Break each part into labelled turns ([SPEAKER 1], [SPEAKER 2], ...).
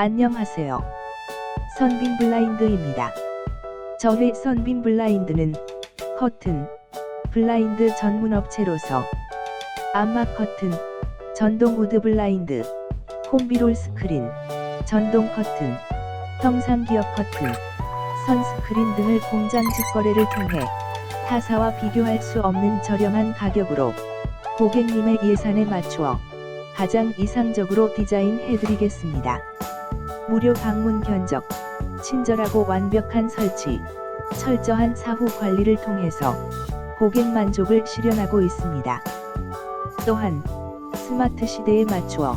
[SPEAKER 1] 안녕하세요. 선빈 블라인드입니다. 저의 선빈 블라인드는 커튼, 블라인드 전문 업체로서 암막 커튼, 전동 우드 블라인드, 콤비롤 스크린, 전동 커튼, 형상 기업 커튼, 선스크린 등을 공장 직거래를 통해 타사와 비교할 수 없는 저렴한 가격으로 고객님의 예산에 맞추어 가장 이상적으로 디자인해드리겠습니다. 무료 방문 견적, 친절하고 완벽한 설치, 철저한 사후 관리를 통해서 고객 만족을 실현하고 있습니다. 또한 스마트 시대에 맞추어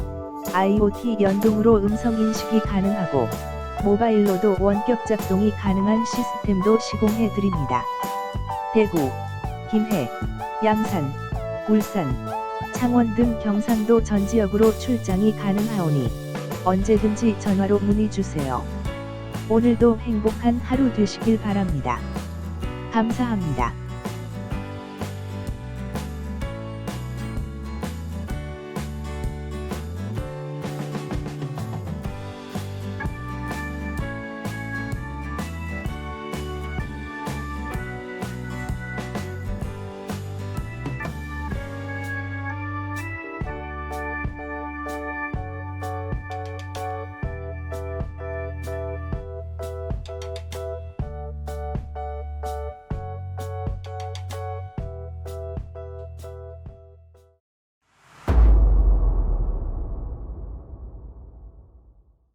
[SPEAKER 1] IoT 연동으로 음성 인식이 가능하고 모바일로도 원격 작동이 가능한 시스템도 시공해 드립니다. 대구, 김해, 양산, 울산, 창원 등 경상도 전 지역으로 출장이 가능하오니 언제든지 전화로 문의 주세요. 오늘도 행복한 하루 되시길 바랍니다. 감사합니다.